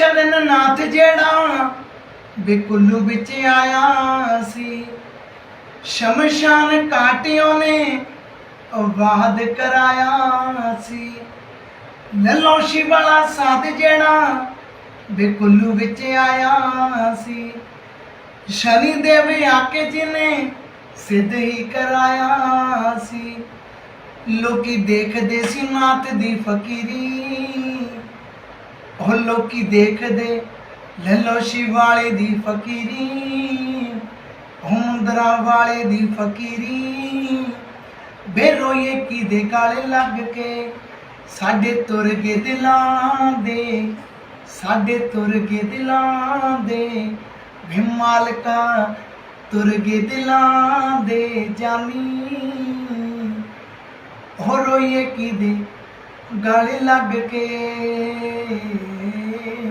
ਸ਼ਰਨ ਨਾਥ ਜਿਹੜਾ ਬਿਕੁੱਲੂ ਵਿੱਚ ਆਇਆ ਸੀ। ਸ਼ਮਸ਼ਾਨ ਕਾਟਿਓ ਨੇ ਵਾਦ ਕਰਾਇਆ ਸੀ। ਲੱਲੋ ਸ਼ਿਵਲਾ ਸਾਧ ਜਿਹੜਾ ਬਿਕੁੱਲੂ ਵਿੱਚ ਆਇਆ ਸੀ। ਸ਼ਨੀ ਦੇਵ ਆਕੇ ਜਿਨੇ ਸਿੱਧ ਹੀ ਕਰਾਇਆ ਸੀ। ਲੋਕੀ ਦੇਖਦੇ ਸੀ ਨਾਥ ਦੀ ਫਕੀਰੀ। ਉਹ ਲੋਕੀ ਦੇਖਦੇ ਲੱਲੋ ਸ਼ਿਵ ਵਾਲੇ ਦੀ ਫਕੀਰੀ ਹੁੰਦਰਾ ਵਾਲੇ ਦੀ ਫਕੀਰੀ। ਬੇਰੋਏ ਕੀ ਦੇ ਗਾਲੇ ਲੱਗ ਕੇ, ਸਾਡੇ ਤੁਰ ਗਏ ਦਿਲਾਂ ਦੇ, ਸਾਡੇ ਤੁਰ ਗਏ ਦਿਲਾਂ ਦੇ। ਵੇ ਮਾਲਕਾ, ਤੁਰ ਗਏ ਦਿਲਾਂ ਦੇ ਜਾਨੀ। ਹੋ ਰੋਈਏ ਕੀ ਦੇ ਗਾਲੇ ਲੱਗ ਕੇ।